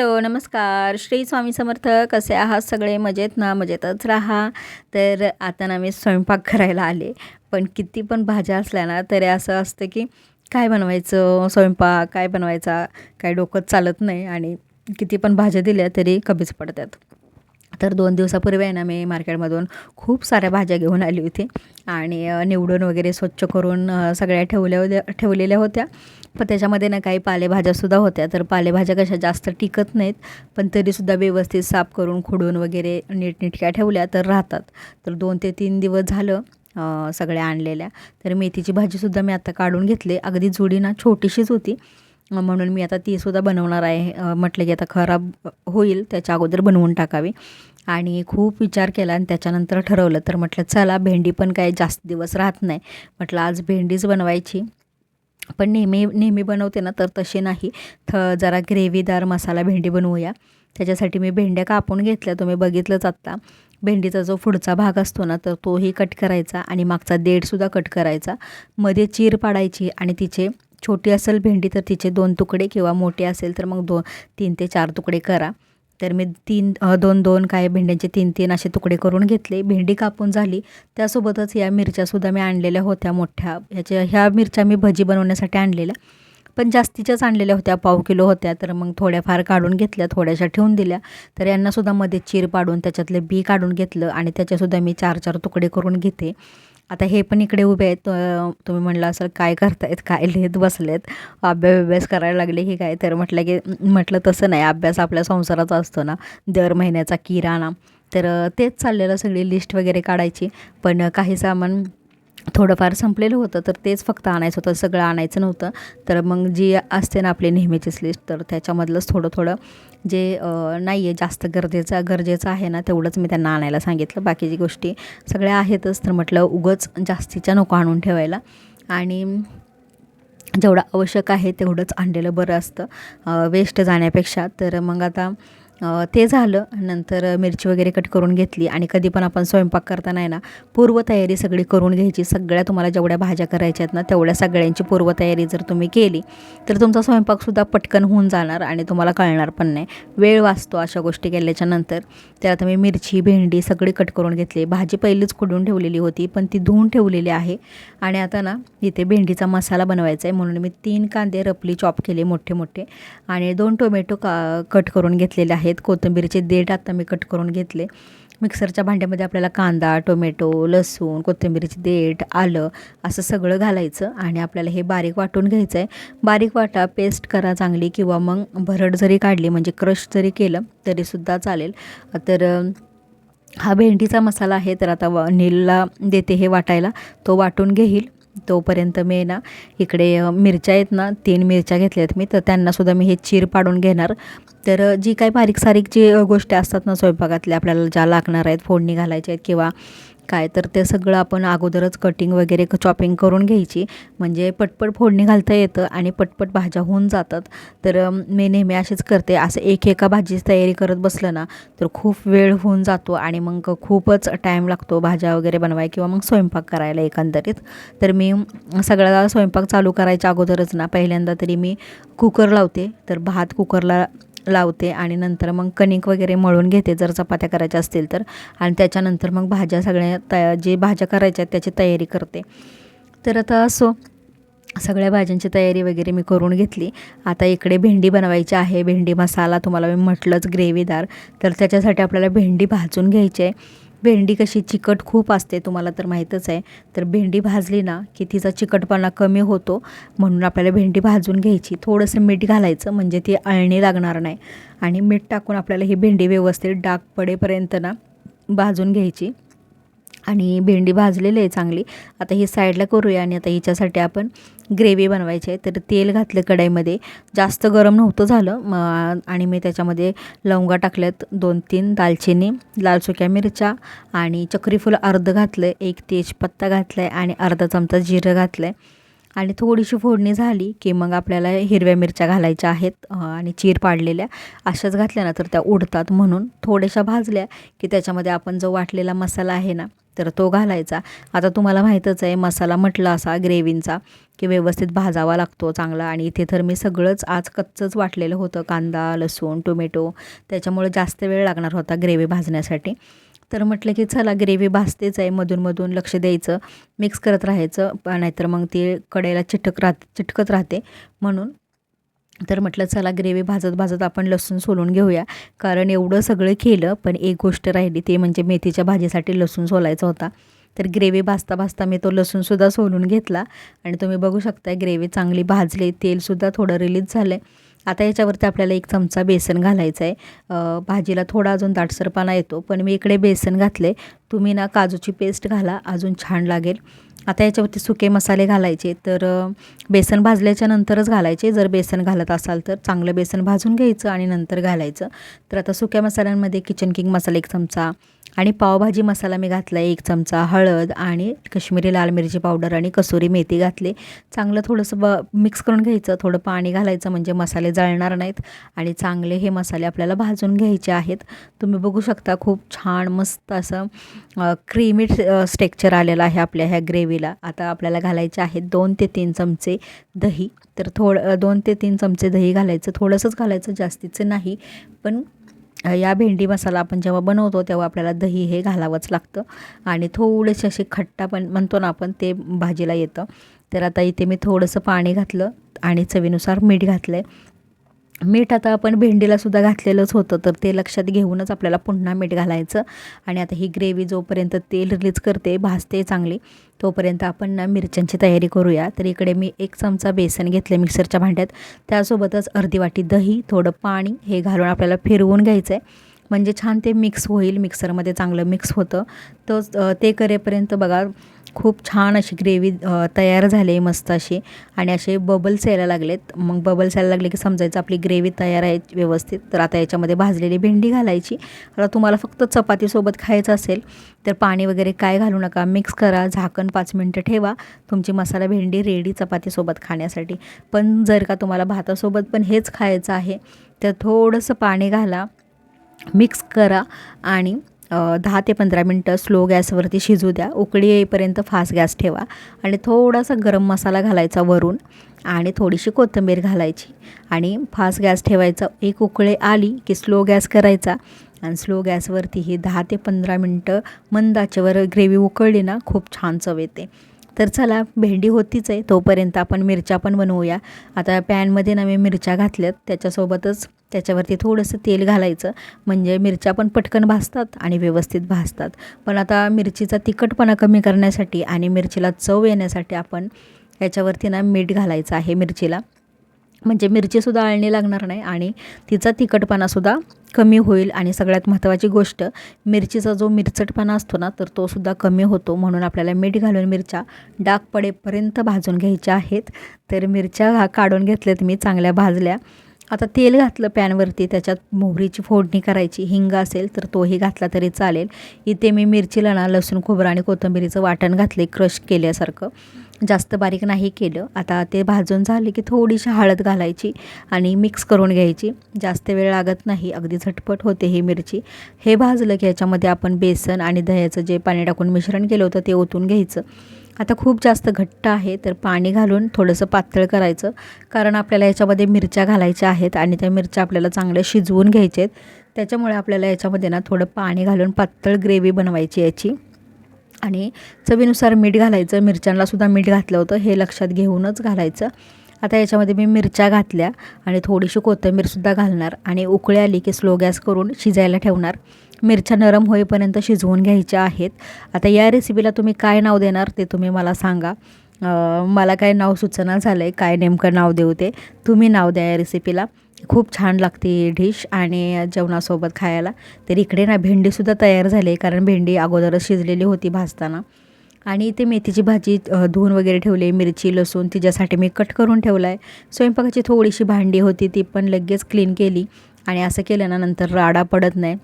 Hello नमस्कार. श्री स्वामी समर्थ कसे आहात सगळे? मजेत ना? मजेतच राहा. तर आता ना मी स्वयंपाक करायला आले. पण किती पण भाज्या असल्या ना तरी असं असतं की काय बनवायचं? स्वयंपाक काय बनवायचा? काय डोकंच चालत नाही आणि किती पण भाज्या दिल्या तरी कमीच पडतात. तर दोन दिवसापूर्वी आहे ना मी मार्केटमधून खूप साऱ्या भाज्या घेऊन आली होती. आणि निवडून वगैरे स्वच्छ करून सगळ्या ठेवल्या होत्या ठेवलेल्या होत्या. पण त्याच्यामध्ये ना काही पालेभाज्यासुद्धा होत्या. तर पालेभाज्या कशा जास्त टिकत नाहीत पण तरीसुद्धा व्यवस्थित साफ करून खुडून वगैरे नीटनेटक्या ठेवल्या तर राहतात. तर दोन ते तीन दिवस झालं सगळ्या आणलेल्या. तर मेथीची भाजीसुद्धा मी आता काढून घेतली. अगदी जुडी ना छोटीशीच होती. म्हणून मी आता तीसुद्धा बनवणार आहे. म्हटलं की आता खराब होईल त्याच्या अगोदर बनवून टाकावी. आणि खूप विचार केला आणि त्याच्यानंतर ठरवलं. तर म्हटलं चला भेंडी पण काही जास्त दिवस राहत नाही. म्हटलं आज भेंडीच बनवायची. पण नेहमी नेहमी बनवते ना तर तसे नाही. थ जरा ग्रेव्हीदार मसाला भेंडी बनवूया. त्याच्यासाठी मी भेंड्या कापून घेतल्या तुम्ही बघितलंच आत्ता. भेंडीचा जो पुढचा भाग असतो ना तर तोही कट करायचा आणि मागचा देठसुद्धा कट करायचा. मध्ये चीर पाडायची आणि तिचे छोटी असेल भेंडी तर तिचे दोन तुकडे किंवा मोठे असेल तर मग दो तीन ते चार तुकडे करा. तर मी तीन दोन दोन काय भेंड्यांचे तीन तीन असे तुकडे करून घेतले. भेंडी कापून झाली. त्यासोबतच या मिरच्यासुद्धा मी आणलेल्या होत्या मोठ्या. ह्याच्या ह्या मिरच्या मी भजी बनवण्यासाठी आणलेल्या. पण जास्तीच्याच आणलेल्या होत्या. पाव किलो होत्या. तर मग थोड्याफार काढून घेतल्या. थोड्याशा ठेवून दिल्या. तर यांनासुद्धा मध्ये चीर पाडून त्याच्यातले बी काढून घेतलं. आणि त्याच्यासुद्धा मी चार चार तुकडे करून घेते. आता हे पण इकडे उभे आहेत. तुम्ही म्हणलं असेल काय करतायत? काय लिहित बसलेत? अभ्यास अभ्यास करायला लागले की काय? तर म्हटलं की म्हटलं तसं नाही. अभ्यास आपल्या संसाराचा असतो ना. दर महिन्याचा किराणा. तर तेच चाललेलं सगळी लिस्ट वगैरे काढायची. पण काही सामान थोडंफार संपलेलं होतं तर तेच फक्त आणायचं होतं सगळं आणायचं नव्हतं. तर मग जी असते ना आपली नेहमीचीच लिस्ट तर त्याच्यामधलंच थोडं थोडं जे नाही आहे जास्त गरजेचं गरजेचं आहे ना तेवढंच मी त्यांना आणायला सांगितलं. बाकीची गोष्टी सगळ्या आहेतच तर म्हटलं उगंच जास्तीच्या नको आणून ठेवायला. आणि जेवढं आवश्यक आहे तेवढंच आणलेलं बरं असतं वेस्ट जाण्यापेक्षा. तर मग आता ते झालं. नंतर मिरची वगैरे कट करून घेतली आणि कधी पण आपण स्वयंपाक करताना आहे ना पूर्वतयारी सगळी करून घ्यायची. सगळ्या तुम्हाला जेवढ्या भाज्या करायच्या आहेत ना तेवढ्या सगळ्यांची पूर्वतयारी जर तुम्ही केली तर तुमचा स्वयंपाकसुद्धा पटकन होऊन जाणार आणि तुम्हाला कळणार पण नाही. वेळ वाचतो अशा गोष्टी केल्याच्यानंतर. त्यात आता मी मिरची भेंडी सगळी कट करून घेतली. भाजी पहिलीच खुडून ठेवलेली होती पण ती धुवून ठेवलेली आहे. आणि आता ना इथे भेंडीचा मसाला बनवायचा आहे. म्हणून मी तीन कांदे रपली चॉप केले मोठे मोठे आणि दोन टोमॅटो का कट करून घेतलेले आहे आहेत. कोथिंबीरचे देठ आता मी कट करून घेतले. मिक्सरच्या भांड्यामध्ये आपल्याला कांदा टोमॅटो लसूण कोथिंबीरचे देठ आलं असं सगळं घालायचं आणि आपल्याला हे बारीक वाटून घ्यायचं आहे बारीक वाटा पेस्ट करा चांगली किंवा मग भरड जरी काढली म्हणजे क्रश जरी केलं तरीसुद्धा चालेल. तर हा भेंडीचा मसाला आहे तर आता व नीलला देते हे वाटायला. तो वाटून घेईल. तोपर्यंत मी ना इकडे मिरच्या आहेत ना तीन मिरच्या घेतल्या आहेत मी तर त्यांनासुद्धा मी हे चीर पाडून घेणार. तर जी काही बारीक सारीक जी गोष्टी असतात ना स्वयंपाकातल्या आपल्याला ज्या लागणार आहेत फोडणी घालायच्या आहेत किंवा काय तर ते सगळं आपण अगोदरच कटिंग वगैरे चॉपिंग करून घ्यायची. म्हणजे पटपट फोडणी घालता येतं आणि पटपट भाज्या होऊन जातात. तर मी नेहमी असेच करते. असं एक एका भाजीची तयारी करत बसलं ना तर खूप वेळ होऊन जातो आणि मग खूपच टाईम लागतो भाज्या वगैरे बनवाय किंवा मग स्वयंपाक करायला एकंदरीत. तर मी सगळ्याला स्वयंपाक चालू करायच्या अगोदरच ना पहिल्यांदा तरी मी कुकर लावते. तर भात कुकरला लावते आणि नंतर मग कणिक वगैरे मळून घेते जर चपात्या करायच्या असतील तर. आणि त्याच्यानंतर मग भाज्या सगळ्या तया जे भाज्या करायच्या आहेत त्याची तयारी करते. तर आता असो सगळ्या भाज्यांची तयारी वगैरे मी करून घेतली. आता इकडे भेंडी बनवायची आहे. भेंडी मसाला तुम्हाला मी म्हटलंच ग्रेव्हीदार. तर त्याच्यासाठी आपल्याला भेंडी भाजून घ्यायची आहे. भेंडी कशी चिकट खूप असते तुम्हाला तर माहीतच आहे. तर भेंडी भाजली ना की तिचा चिकटपणा कमी होतो. म्हणून आपल्याला भेंडी भाजून घ्यायची. थोडंसं मीठ घालायचं म्हणजे ती अळणी लागणार नाही. आणि मीठ टाकून आपल्याला ही भेंडी व्यवस्थित डाग पडेपर्यंत ना भाजून घ्यायची. आणि भेंडी भाजलेली आहे चांगली. आता ही साईडला करूया आणि आता हिच्यासाठी आपण ग्रेव्ही बनवायची आहे. तर तेल घातलं कढाईमध्ये. जास्त गरम नव्हतं झालं. म आणि मी त्याच्यामध्ये लवंगा टाकल्यात. दोन तीन दालचिनी लाल सुक्या मिरच्या आणि चक्रीफुल अर्ध घातलं आहे एक तेजपत्ता घातला आहे आणि अर्धा चमचा जिरं घातलं आहे आणि थोडीशी फोडणी झाली की मग आपल्याला हिरव्या मिरच्या घालायच्या आहेत आणि चीर पाडलेल्या. अशाच घातल्या ना तर त्या उडतात म्हणून थोड्याशा भाजल्या की त्याच्यामध्ये आपण जो वाटलेला मसाला आहे ना तर तो घालायचा. आता तुम्हाला माहीतच आहे मसाला म्हटला असा ग्रेव्हींचा की व्यवस्थित भाजावा लागतो चांगला आणि इथे तर मी सगळंच आज कच्चंच वाटलेलं होतं कांदा लसूण टोमॅटो. त्याच्यामुळे जास्त वेळ लागणार होता ग्रेव्ही भाजण्यासाठी. तर म्हटलं की चला ग्रेव्ही भाजतेच आहे मधून लक्ष द्यायचं मिक्स करत राहायचं नाहीतर मग ती कडेला चिटक राहत चिटकत राहते. म्हणून तर म्हटलं चला ग्रेव्ही भाजत भाजत आपण लसूण सोलून घेऊया. कारण एवढं सगळं केलं पण एक गोष्ट राहिली ते म्हणजे मेथीच्या भाजीसाठी लसूण सोलायचा होता. तर ग्रेव्ही भाजता भाजता मी तो लसूणसुद्धा सोलून घेतला. आणि तुम्ही बघू शकता ग्रेव्ही चांगली भाजली तेलसुद्धा थोडं रिलीज झालं आहे आता याच्यावरती आपल्याला एक चमचा बेसन घालायचं आहे. भाजीला थोडा अजून दाटसरपणा येतो पण मी इकडे बेसन घातले तुम्ही ना काजूची पेस्ट घाला अजून छान लागेल. आता याच्यावरती सुके मसाले घालायचे तर बेसन भाजल्याच्या नंतरच घालायचे. जर बेसन घालत असाल तर चांगलं बेसन भाजून घ्यायचं आणि नंतर घालायचं. तर आता सुक्या मसाल्यांमध्ये किचन किंग मसाला एक चमचा आणि पावभाजी मसाला मी घातला एक चमचा हळद आणि कश्मीरी लाल मिरची पावडर आणि कसुरी मेथी घातली. चांगलं थोडंसं ब मिक्स करून घ्यायचं. थोडं पाणी घालायचं म्हणजे मसाले जळणार नाहीत आणि चांगले हे मसाले आपल्याला भाजून घ्यायचे आहेत. तुम्ही बघू शकता खूप छान मस्त असं क्रीमी स्टेक्चर आलेलं आहे आपल्या ह्या ग्रेव्ही ग्रेव्हीला आता आपल्याला घालायचे आहेत दोन ते तीन चमचे दही. तर थोडं दोन ते तीन चमचे दही घालायचं. थोडंसंच घालायचं जास्तीचं नाही. पण या भेंडी मसाला आपण जेव्हा बनवतो तेव्हा आपल्याला दही हे घालावंच लागतं. आणि थोडेसे असे खट्टा पण म्हणतो ना आपण ते भाजीला येतं. तर आता इथे मी थोडंसं पाणी घातलं आणि चवीनुसार मीठ घातलं आहे मीठ आता आपण भेंडीला सुद्धा घातलेलंच होतं तर ते लक्षात घेऊनच आपल्याला पुन्हा मीठ घालायचं. आणि आता ही ग्रेव्ही जोपर्यंत तेल रिलीज करते भाजते चांगली तोपर्यंत आपण मिरच्यांची तयारी करूया. तर इकडे मी एक चमचा बेसन घेतले मिक्सरच्या भांड्यात. त्यासोबतच अर्धी वाटी दही थोडं पाणी हे घालून आपल्याला फिरवून घ्यायचं आहे म्हणजे छान ते मिक्स होईल मिक्सरमध्ये चांगलं मिक्स होतं. तोच ते करेपर्यंत बघा खूप छान अशी ग्रेव्ही तयार झाली आहे मस्त अशी. आणि असे बबल्स यायला लागलेत. मग बबल्स यायला लागले की समजायचं आपली ग्रेव्ही तयार आहे व्यवस्थित. तर आता याच्यामध्ये भाजलेली भेंडी घालायची. आता तुम्हाला फक्त चपातीसोबत खायचं असेल तर पाणी वगैरे काय घालू नका. मिक्स करा झाकण पाच मिनटं ठेवा. तुमची मसाला भेंडी रेडी चपातीसोबत खाण्यासाठी. पण जर का तुम्हाला भातासोबत पण हेच खायचं आहे तर थोडंसं पाणी घाला. मिक्स करा आणि दहा ते पंधरा मिनटं स्लो गॅसवरती शिजू द्या. उकळी येईपर्यंत फास्ट गॅस ठेवा. आणि थोडासा गरम मसाला घालायचा वरून आणि थोडीशी कोथिंबीर घालायची. आणि फास्ट गॅस ठेवायचा. एक उकळी आली की स्लो गॅस करायचा. आणि स्लो गॅसवरती ही दहा ते पंधरा मिनटं मंद आचेवर ग्रेव्ही उकळली ना खूप छान चव येते. तर चला भेंडी होतीच आहे तोपर्यंत आपण मिरच्या पण बनवूया. आता पॅनमध्ये ना मी मिरच्या घातल्यात. त्याच्यासोबतच त्याच्यावरती थोडंसं तेल घालायचं. म्हणजे मिरच्या पण पटकन भाजतात आणि व्यवस्थित भाजतात. पण आता मिरचीचा तिखटपणा कमी करण्यासाठी आणि मिरचीला चव येण्यासाठी आपण याच्यावरती ना मीठ घालायचं आहे मिरचीला. म्हणजे मिरचीसुद्धा आळणी लागणार नाही आणि तिचा तिखटपणासुद्धा कमी होईल. आणि सगळ्यात महत्त्वाची गोष्ट मिरचीचा जो मिरचटपणा असतो ना तर तो सुद्धा कमी होतो. म्हणून आपल्याला मीठ घालून मिरच्या डाग पडेपर्यंत भाजून घ्यायच्या आहेत. तर मिरच्या घा- काढून घेतल्यात मी चांगल्या भाजल्या. आता तेल घातलं पॅनवरती त्याच्यात मोहरीची फोडणी करायची हिंग असेल तर तोही घातला तरी चालेल. इथे मी मिरचीला ना लसूण खोबरं आणि कोथिंबीरीचं वाटण घातले क्रश केल्यासारखं. जास्त बारीक नाही केलं. आता ते भाजून झाले की थोडीशी हळद घालायची आणि मिक्स करून घ्यायची. जास्त वेळ लागत नाही. अगदी झटपट होते ही मिरची. हे भाजलं की याच्यामध्ये आपण बेसन आणि दह्याचं जे पाणी टाकून मिश्रण केलं होतं ते ओतून घ्यायचं. आता खूप जास्त घट्ट आहे तर पाणी घालून थोडंसं पातळ करायचं. कारण आपल्याला याच्यामध्ये मिरच्या घालायच्या आहेत आणि त्या मिरच्या आपल्याला चांगल्या शिजवून घ्यायच्या आहेत. त्याच्यामुळे आपल्याला याच्यामध्ये ना थोडं पाणी घालून पातळ ग्रेव्ही बनवायची याची. आणि चवीनुसार मीठ घालायचं. मिरच्यांलासुद्धा मीठ घातलं होतं. हे लक्षात घेऊनच घालायचं. आता याच्यामध्ये मी मिरच्या घातल्या आणि थोडीशी कोथिंबीरसुद्धा घालणार आणि उकळी आली की स्लो गॅस करून शिजायला ठेवणार. मिरच्या नरम होईपर्यंत शिजवून घ्यायच्या आहेत. आता या रेसिपीला तुम्ही काय नाव देणार ते तुम्ही मला सांगा. मला काय नाव सुचना झालं आहे काय नेमकं नाव देऊ ते. तुम्ही नाव द्या या रेसिपीला खूप छान लागते ही डिश आणि जेवणासोबत खायला. तर इकडे ना भेंडीसुद्धा तयार झाली आहे कारण भेंडी अगोदरच शिजलेली होती भाजताना. आणि इथे मेथीची भाजी धुवून वगैरे ठेवली मिरची लसूण तिच्यासाठी मी कट करून ठेवला आहे स्वयंपाकाची थोडीशी भांडी होती ती पण लगेच क्लीन केली. आणि असं केलं ना नंतर राडा पडत नाही.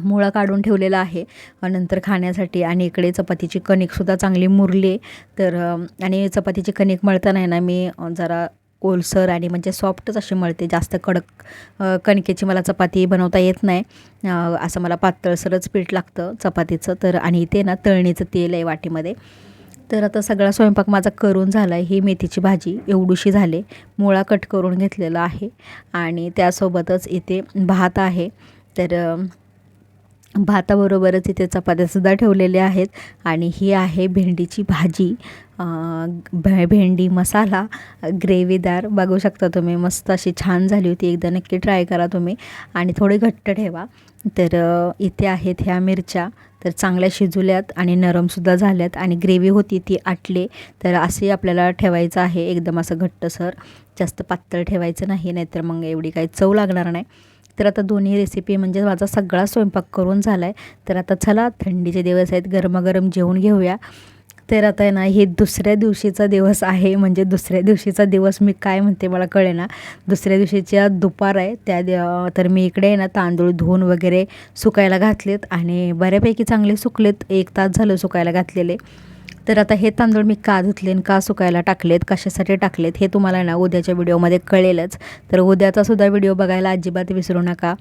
मुळा काढून ठेवलेला आहे. नंतर खाण्यासाठी आणि इकडे चपातीची कणिकसुद्धा चांगली मुरली. तर आणि चपातीची कणिक मळताना आहे ना मी जरा ओलसर आणि म्हणजे सॉफ्टच अशी मळते. जास्त कडक कणकेची मला चपाती बनवता येत नाही. असं मला पातळसरच पीठ लागतं चपातीचं. तर आणि इथे ना तळणीचं तेल आहे वाटीमध्ये. तर आता सगळा स्वयंपाक माझा करून झाला आहे ही मेथीची भाजी एवढीशी झाले. मुळा कट करून घेतलेला आहे. आणि त्यासोबतच इथे भात आहे. तर भाताबरोबरच इथे चपात्यासुद्धा ठेवलेल्या आहेत. आणि ही आहे भेंडीची भाजी. भे भेंडी मसाला ग्रेव्हीदार. बघू शकता तुम्ही मस्त अशी छान झाली होती. एकदा नक्की ट्राय करा तुम्ही. आणि थोडे घट्ट ठेवा. तर इथे आहेत ह्या मिरच्या. तर चांगल्या शिजवल्यात आणि नरमसुद्धा झाल्यात. आणि ग्रेव्ही होती ती आटले. तर असे आपल्याला ठेवायचं आहे. एकदम असं घट्टसर. जास्त पातळ ठेवायचं नाही. नाहीतर मग एवढी काही चव लागणार नाही. तर आता दोन्ही रेसिपी म्हणजे माझा सगळा स्वयंपाक करून झाला आहे तर आता चला थंडीचे दिवस आहेत गरमागरम जेवून घेऊया. तर आता आहे ना हे दुसऱ्या दिवशीचा दिवस आहे. म्हणजे दुसऱ्या दिवशीचा दिवस मी काय म्हणते मला कळे ना दुसऱ्या दिवशीच्या दुपार आहे. त्या तर मी इकडे आहे ना तांदूळ धुवून वगैरे सुकायला घातलेत आणि बऱ्यापैकी चांगले सुकलेत. एक तास झालं सुकायला घातलेले. तर आता हे तांदूळ मी का धुतले का सुकायला टाकलेत कशासाठी टाकलेत हे तुम्हाला ना उद्याच्या व्हिडिओमध्ये कळेलच. तर उद्याचासुद्धा व्हिडिओ बघायला अजिबात विसरू नका.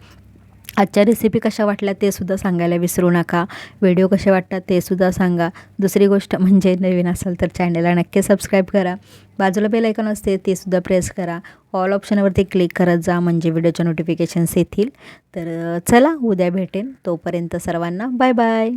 आजच्या रेसिपी कशा वाटल्या ते सुद्धा सांगायला विसरू नका. व्हिडिओ कसे वाटतात ते सुद्धा सांगा. दुसरी गोष्ट म्हणजे नवीन असाल तर चॅनलला नक्की सबस्क्राईब करा. बाजूला बेल आयकॉन असते ते सुद्धा प्रेस करा. ऑल ऑप्शनवरती क्लिक करत जा म्हणजे व्हिडिओच्या नोटिफिकेशन्स येतील. तर चला उद्या भेटेन. तोपर्यंत सर्वांना बाय बाय